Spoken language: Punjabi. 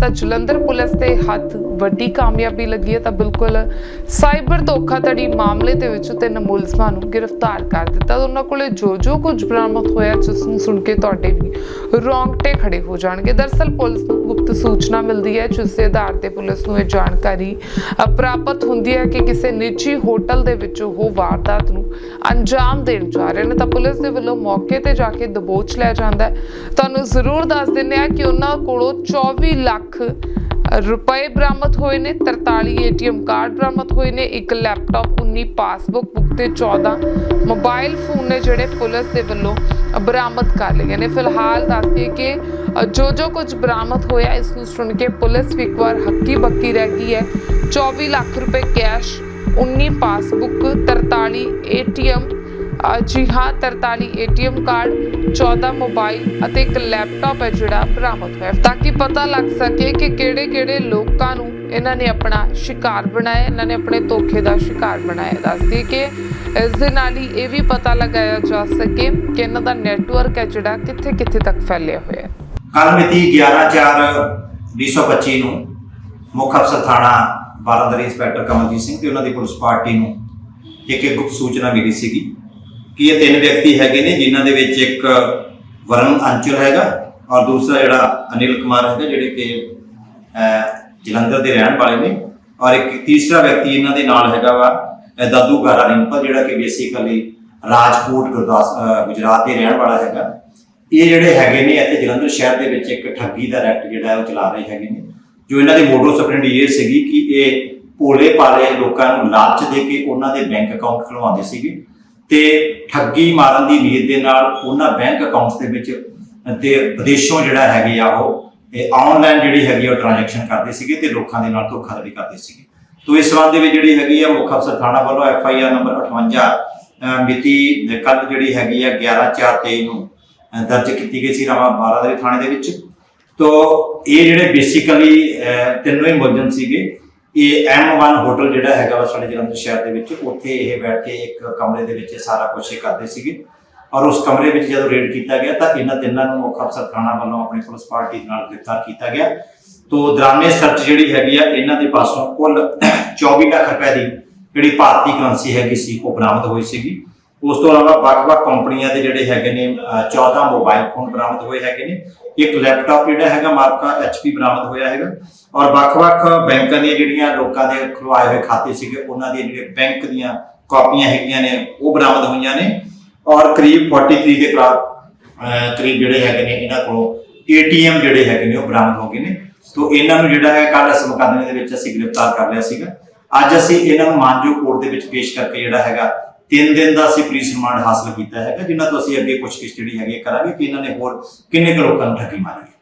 ਤਾਂ ਜਲੰਧਰ ਪੁਲਿਸ ਦੇ ਹੱਥ ਵੱਡੀ ਕਾਮਯਾਬੀ ਲੱਗੀ ਹੈ ਤਾਂ ਬਿਲਕੁਲ ਸਾਈਬਰ ਧੋਖਾਧੜੀ ਮਾਮਲੇ ਦੇ ਵਿੱਚ ਤਿੰਨ ਮੁਲਜ਼ਮਾਂ ਨੂੰ ਗ੍ਰਿਫਤਾਰ ਕਰ ਦਿੱਤਾ। ਉਹਨਾਂ ਕੋਲੇ ਜੋ ਜੋ ਕੁਝ ਬਰਾਮਦ ਹੋਇਆ, ਜਿਸ ਨੂੰ ਸੁਣ ਕੇ ਤੁਹਾਡੇ ਵੀ ਰੋਂਗਟੇ ਖੜੇ ਹੋ ਜਾਣਗੇ। ਦਰਸਲ ਪੁਲਿਸ ਨੂੰ ਗੁਪਤ ਸੂਚਨਾ ਮਿਲਦੀ ਹੈ, ਜਿਸ ਦੇ ਆਧਾਰ ਤੇ ਪੁਲਿਸ ਨੂੰ ਇਹ ਜਾਣਕਾਰੀ ਪ੍ਰਾਪਤ ਹੁੰਦੀ ਹੈ ਕਿ ਕਿਸੇ ਨਿੱਜੀ ਹੋਟਲ ਦੇ ਵਿੱਚ ਉਹ ਵਾਰਦਾਤ ਨੂੰ ਅੰਜਾਮ ਦੇਣ ਜਾ ਰਹੇ ਨੇ। ਤਾਂ ਪੁਲਿਸ ਦੇ ਵੱਲੋਂ ਮੌਕੇ ਤੇ ਜਾ ਕੇ ਦਬੋਚ ਲਿਆ ਜਾਂਦਾ ਹੈ। ਤੁਹਾਨੂੰ ਜ਼ਰੂਰ ਦੱਸ ਦਿੰਦੇ ਆ ਕਿ ਉਹਨਾਂ ਕੋਲੋਂ 24 ਲੱਖ ਲੱਖ ਰੁਪਏ ਬਰਾਮਦ ਹੋਏ ਨੇ 43 ਏਟੀਐਮ ਕਾਰਡ ਬਰਾਮਦ ਹੋਏ ਨੇ ਇੱਕ ਲੈਪਟਾਪ 19 ਪਾਸਬੁੱਕ ਬੁੱਕ ਤੇ 14 ਮੋਬਾਈਲ ਫੋਨ ਨੇ ਜਿਹੜੇ ਪੁਲਿਸ ਦੇ ਵੱਲੋਂ ਬਰਾਮਦ ਕਰ ਲਏ ਨੇ। ਫਿਲਹਾਲ ਦੱਸਦੀਏ ਕਿ ਜੋ ਜੋ ਕੁਝ ਬਰਾਮਦ ਹੋਇਆ ਇਸ ਨੂੰ ਸੁਣ ਕੇ ਪੁਲਿਸ ਵੀ ਇੱਕ ਵਾਰ ਹੱਕੀ ਬੱਕੀ ਰਹਿ ਗਈ ਹੈ। 24 ਲੱਖ ਰੁਪਏ ਕੈਸ਼ 19 ਪਾਸਬੁੱਕ 43 ਏਟੀਐਮ ਅ, ਜੀ ਹਾਂ 43 ਏਟੀਐਮ ਕਾਰਡ 14 ਮੋਬਾਈਲ ਅਤੇ ਇੱਕ ਲੈਪਟਾਪ ਹੈ ਜਿਹੜਾ ਬਰਾਮਦ ਹੋਇਆ। ਤਾਂ ਕਿ ਪਤਾ ਲੱਗ ਸਕੇ ਕਿ ਕਿਹੜੇ-ਕਿਹੜੇ ਲੋਕਾਂ ਨੂੰ ਇਹਨਾਂ ਨੇ ਆਪਣਾ ਸ਼ਿਕਾਰ ਬਣਾਇਆ, ਇਹਨਾਂ ਨੇ ਆਪਣੇ ਧੋਖੇ ਦਾ ਸ਼ਿਕਾਰ ਬਣਾਇਆ। ਦੱਸਦੀ ਕਿ ਇਸ ਦੇ ਨਾਲ ਹੀ ਇਹ ਵੀ ਪਤਾ ਲਗਾਇਆ ਜਾ ਸਕੇ ਕਿ ਇਹਨਾਂ ਦਾ ਨੈਟਵਰਕ ਹੈ ਜਿਹੜਾ ਕਿੱਥੇ-ਕਿੱਥੇ ਤੱਕ ਫੈਲਿਆ ਹੋਇਆ ਹੈ। ਕੱਲ ਮਿਤੀ 11/4/2025 ਨੂੰ ਮੁੱਖ ਅਫਸਰ ਥਾਣਾ ਬਾਰਾਂਦਰੀ ਇੰਸਪੈਕਟਰ ਕਮਲਜੀਤ ਸਿੰਘ ਤੇ ਉਹਨਾਂ ਦੀ ਪੁਲਿਸ ਪਾਰਟੀ ਨੂੰ ਇੱਕ ਗੁਪਤ ਸੂਚਨਾ ਮਿਲੀ ਸੀਗੀ। ਕਿ ਇਹ ਤਿੰਨ ਵਿਅਕਤੀ ਹੈਗੇ ਨੇ, ਜਿਨ੍ਹਾਂ ਦੇ ਵਿੱਚ ਇੱਕ ਵਰਨ ਅੰਚਲ ਹੈਗਾ ਔਰ ਦੂਸਰਾ ਜਿਹੜਾ ਅਨਿਲ ਕੁਮਾਰ ਹੈਗਾ, ਜਿਹੜੇ ਕਿ ਜਲੰਧਰ ਦੇ ਰਹਿਣ ਵਾਲੇ ਨੇ। ਔਰ ਇੱਕ ਤੀਸਰਾ ਵਿਅਕਤੀ ਇਹਨਾਂ ਦੇ ਨਾਲ ਹੈਗਾ ਵਾ ਦਾਦੂ ਗਾਰਾ ਰਿੰਪਲ, ਜਿਹੜਾ ਕਿ ਬੇਸਿਕਲੀ ਰਾਜਕੋਟ ਗੁਰਦਾਸ ਗੁਜਰਾਤ ਦੇ ਰਹਿਣ ਵਾਲਾ ਹੈਗਾ। ਇਹ ਜਿਹੜੇ ਹੈਗੇ ਨੇ ਇੱਥੇ ਜਲੰਧਰ ਸ਼ਹਿਰ ਦੇ ਵਿੱਚ ਇੱਕ ਠੱਗੀ ਦਾ ਰੈਕਟ ਜਿਹੜਾ ਉਹ ਚਲਾ ਰਹੇ ਹੈਗੇ ਨੇ, ਜੋ ਇਹਨਾਂ ਦੀ ਮੋਡੋ ਸਪਰੈਂਡੀ ਇਹ ਸੀਗੀ ਕਿ ਇਹ ਭੋਲੇ ਪਾਲੇ ਲੋਕਾਂ ਨੂੰ ਲਾਲਚ ਦੇ ਕੇ ਉਹਨਾਂ ਦੇ ਬੈਂਕ ਅਕਾਊਂਟ ਖੁਲਵਾਉਂਦੇ ਸੀਗੇ। ਤੇ ਠੱਗੀ ਮਾਰਨ ਦੀ ਨੀਅਤ ਦੇ ਨਾਲ ਉਹਨਾਂ ਬੈਂਕ ਅਕਾਊਂਟਸ ਦੇ ਵਿੱਚ, ਤੇ ਵਿਦੇਸ਼ੋਂ ਜਿਹੜਾ ਹੈਗੇ ਆ ਉਹ, ਇਹ ਆਨਲਾਈਨ ਜਿਹੜੀ ਹੈਗੀ ਆ ਉਹ ਟ੍ਰਾਂਜੈਕਸ਼ਨ ਕਰਦੇ ਸੀਗੇ ਤੇ ਲੋਕਾਂ ਦੇ ਨਾਲ ਧੋਖਾਧੜੀ ਕਰਦੇ ਸੀਗੇ। ਤੋ ਇਸ ਸੰਬੰਧ ਦੇ ਵਿੱਚ ਜਿਹੜੀ ਹੈਗੀ ਆ ਮੁੱਖ ਅਫਸਰ ਥਾਣਾ ਵੱਲੋਂ ਐਫ ਆਈ ਆਰ ਨੰਬਰ 58 ਮਿਤੀ ਕੱਲ ਜਿਹੜੀ ਹੈਗੀ ਆ 11/4/23 ਨੂੰ ਦਰਜ ਕੀਤੀ ਗਈ ਸੀ ਰਾਮਾ ਦੇ ਥਾਣੇ ਦੇ ਵਿੱਚ। ਤੋ ਇਹ ਜਿਹੜੇ ਬੇਸਿਕਲੀ ਤਿੰਨੋਂ ਹੀ ਮੁਲਜ਼ਮ ਸੀਗੇ ਇਹ ਐਮ ਵਨ ਹੋਟਲ ਜਿਹੜਾ ਹੈਗਾ ਵਾ ਸਾਡੇ ਜਲੰਧਰ ਸ਼ਹਿਰ ਦੇ ਵਿੱਚ, ਉੱਥੇ ਇਹ ਬੈਠ ਕੇ ਇੱਕ ਕਮਰੇ ਦੇ ਵਿੱਚ ਸਾਰਾ ਕੁਝ ਇਹ ਕਰਦੇ ਸੀਗੇ। ਔਰ ਉਸ ਕਮਰੇ ਵਿੱਚ ਜਦੋਂ ਰੇਡ ਕੀਤਾ ਗਿਆ, ਤਾਂ ਇਹਨਾਂ ਤਿੰਨਾਂ ਨੂੰ ਮੁੱਖ ਅਫਸਰ ਥਾਣਾ ਵੱਲੋਂ ਆਪਣੀ ਪੁਲਿਸ ਪਾਰਟੀ ਦੇ ਨਾਲ ਗ੍ਰਿਫਤਾਰ ਕੀਤਾ ਗਿਆ। ਤੋ ਦੌਰਾਨੇ ਸਰਚ ਜਿਹੜੀ ਹੈਗੀ ਆ, ਇਹਨਾਂ ਦੇ ਪਾਸੋਂ ਕੁੱਲ 24 ਲੱਖ ਰੁਪਏ ਦੀ ਜਿਹੜੀ ਭਾਰਤੀ ਕਰੰਸੀ ਹੈਗੀ ਸੀ, ਉਹ ਬਰਾਮਦ ਹੋਈ ਸੀਗੀ। ਉਸ ਤੋਂ ਇਲਾਵਾ ਵੱਖ-ਵੱਖ ਕੰਪਨੀਆਂ ਦੇ ਜਿਹੜੇ ਹੈਗੇ ਨੇ, ਅਹ 14 ਮੋਬਾਈਲ ਫੋਨ ਬਰਾਮਦ ਹੋਏ ਹੈਗੇ ਨੇ। ਇੱਕ ਲੈਪਟਾਪ ਜਿਹੜਾ ਹੈਗਾ ਮਾਰਕਾ HP ਬਰਾਮਦ ਹੋਇਆ ਹੈਗਾ। ਔਰ ਵੱਖ-ਵੱਖ ਬੈਂਕਾਂ ਦੀਆਂ ਜਿਹੜੀਆਂ ਲੋਕਾਂ ਦੇ ਖੁਲਵਾਏ ਹੋਏ ਖਾਤੇ ਸੀਗੇ, ਉਹਨਾਂ ਦੀਆਂ ਜਿਹੜੇ ਬੈਂਕ ਦੀਆਂ ਕਾਪੀਆਂ ਹੈਗੀਆਂ ਨੇ, ਉਹ ਬਰਾਮਦ ਹੋਈਆਂ ਨੇ। ਔਰ ਕਰੀਬ 43 ਦੇ ਕਰਾ ਕਰੀਬ ਜਿਹੜੇ ਹੈਗੇ ਨੇ, ਇਹਨਾਂ ਕੋਲੋਂ ATM ਜਿਹੜੇ ਹੈਗੇ ਨੇ, ਉਹ ਬਰਾਮਦ ਹੋ ਗਏ ਨੇ। ਤੋਂ ਇਹਨਾਂ ਨੂੰ ਜਿਹੜਾ ਹੈ ਕੱਲ ਇਸ ਮੁਕੱਦਮੇ ਦੇ ਵਿੱਚ ਅਸੀਂ ਗ੍ਰਿਫਤਾਰ ਕਰ ਲਿਆ ਸੀਗਾ। ਅੱਜ ਅਸੀਂ ਇਹਨਾਂ ਨੂੰ ਮਾਨਜੋ ਕੋਰਟ ਦੇ ਵਿੱਚ ਪੇਸ਼ ਕਰਕੇ ਜਿਹੜਾ ਹੈਗਾ ਤਿੰਨ ਦਿਨ ਦਾ ਅਸੀਂ ਪੁਲਿਸ ਰਿਮਾਂਡ ਹਾਸਲ ਕੀਤਾ ਹੈਗਾ ਜਿਨ੍ਹਾਂ ਤੋਂ ਅਸੀਂ ਅੱਗੇ ਪੁੱਛਗਿੱਛ ਜਿਹੜੀ ਹੈਗੀ ਹੈ ਕਰਾਂਗੇ ਕਿ ਇਹਨਾਂ ਨੇ ਹੋਰ ਕਿੰਨੇ ਕੁ ਲੋਕਾਂ ਨੂੰ ਠੱਗੀ ਮਾਰੀ ਹੈ